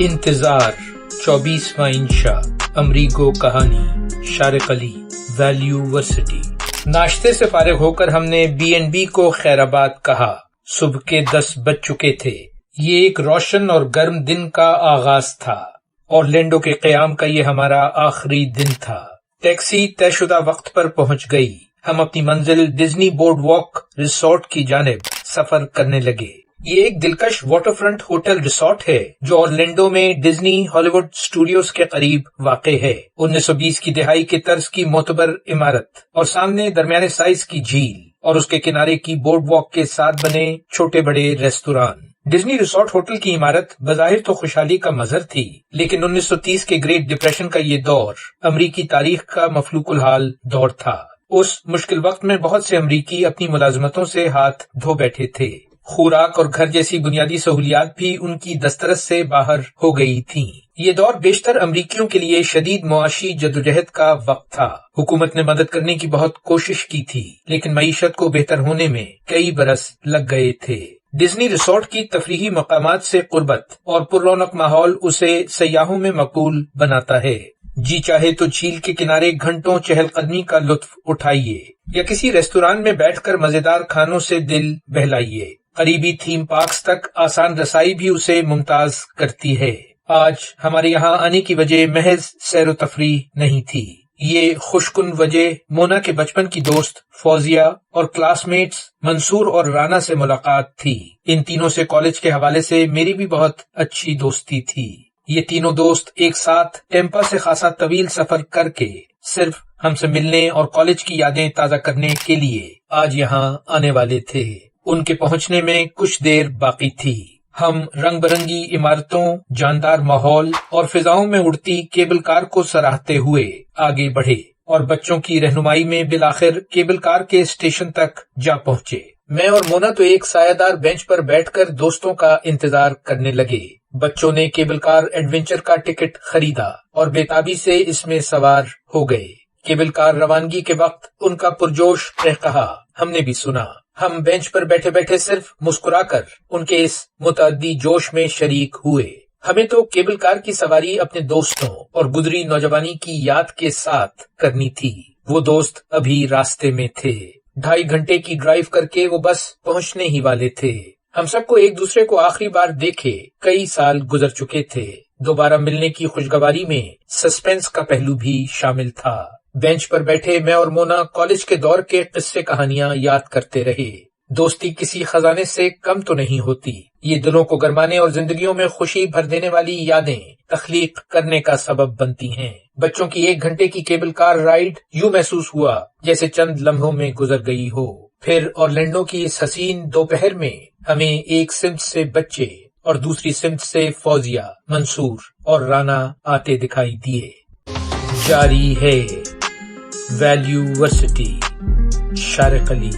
इंतज़ार चौबीसवा इंशा, अमरीगो कहानी, Shariq Ali, value varsity. नाश्ते से फारिग होकर हमने बी एन बी को खैराबाद कहा। सुबह के दस बज चुके थे। ये एक रोशन और गर्म दिन का आगाज़ था। और लेंडो के क्याम का ये हमारा आखिरी दिन था। टैक्सी तयशुदा वक्त पर पहुँच गई। हम अपनी मंजिल डिज्नी बोर्ड वॉक रिसोर्ट की जानब सफ़र करने लगे। ये एक दिलकश वाटरफ्रंट होटल रिसोर्ट है, जो ऑरलैंडो में डिज्नी हॉलीवुड स्टूडियोज के करीब वाक़ है। 1920 की दिहाई के तर्ज की मोतबर इमारत और सामने दरमियाने साइज़ की झील और उसके किनारे की बोर्ड वॉक के साथ बने छोटे बड़े रेस्तोरान डिज्नी रिसोर्ट होटल की इमारत बाहिर तो खुशहाली का मजहर थी, लेकिन 1930 के ग्रेट डिप्रेशन का ये दौर अमरीकी तारीख का मफलूकुल हाल दौर था। उस मुश्किल वक्त में बहुत से अमरीकी अपनी मुलाजमतों से हाथ धो बैठे थे। खुराक और घर जैसी बुनियादी सहूलियात भी उनकी दस्तरस से बाहर हो गई थीं। ये दौर बेशतर अमरीकियों के लिए शदीद मुआशी जदोजहद का वक्त था। हुकूमत ने मदद करने की बहुत कोशिश की थी, लेकिन मीशत को बेहतर होने में कई बरस लग गए थे। डिज्नी रिसोर्ट की तफरीही मकाम से कुर्बत और पुरौनक माहौल उसे सयाहों में मकबूल बनाता है। जी चाहे तो झील के किनारे घंटों चहलकदमी का लुत्फ उठाइए, या किसी रेस्तोरान में बैठकर मज़ेदार खानों से दिल बहलाइए। करीबी थीम पार्क्स तक आसान रसाई भी उसे मुमताज़ करती है। आज हमारे यहाँ आने की वजह महज सैर तफरी नहीं थी। ये खुशकुन वजह मोना के बचपन की दोस्त फौजिया और क्लासमेट्स मंसूर और राना से मुलाकात थी। इन तीनों से कॉलेज के हवाले से मेरी भी बहुत अच्छी दोस्ती थी। ये तीनों दोस्त एक साथ टेम्पा से खासा तवील सफ़र करके सिर्फ़ हमसे मिलने और कॉलेज की यादें ताज़ा करने के लिए आज यहाँ आने वाले थे। उनके पहुँचने में कुछ देर बाकी थी। हम रंग बिरंगी इमारतों, जानदार माहौल और फिजाओं में उड़ती केबल कार को सराहते हुए आगे बढ़े और बच्चों की रहनुमाई में बिलाखिर केबल कार के स्टेशन तक जा पहुँचे। मैं और मोना तो एक सायादार बेंच पर बैठकर दोस्तों का इंतज़ार करने लगे। बच्चों ने केबल कार एडवेंचर का टिकट खरीदा और बेताबी से इसमें सवार हो गए। केबल कार रवानगी के वक्त उनका पुरजोश कहा, हमने भी सुना। हम बेंच पर बैठे बैठे सिर्फ़ मुस्कुराकर उनके इस मुतदी जोश में शरीक हुए। हमें तो केबल कार की सवारी अपने दोस्तों और गुजरी नौजवानी की याद के साथ करनी थी। वो दोस्त अभी रास्ते में थे। ढाई घंटे की ड्राइव करके वो बस पहुँचने ही वाले थे। हम सबको एक दूसरे को आखिरी बार देखे कई साल गुजर चुके थे। दोबारा मिलने की खुशगवारी में सस्पेंस का पहलू भी शामिल था। बेंच पर बैठे मैं और मोना कॉलेज के दौर के किस्से कहानियाँ याद करते रहे। दोस्ती किसी खजाने से कम तो नहीं होती। ये दिलों को गरमाने और जिंदगियों में खुशी भर देने वाली यादें तखलीक करने का सबब बनती हैं। बच्चों की एक घंटे की केबल कार राइड यूँ महसूस हुआ जैसे चंद लम्हों में गुजर गई हो। फिर ऑरलैंडो की इस हसीन दोपहर में हमें एक सिमत से बच्चे और दूसरी सिमत से फौजिया, मंसूर और राना आते दिखाई दिए। जारी है। Value varsity शारक Ali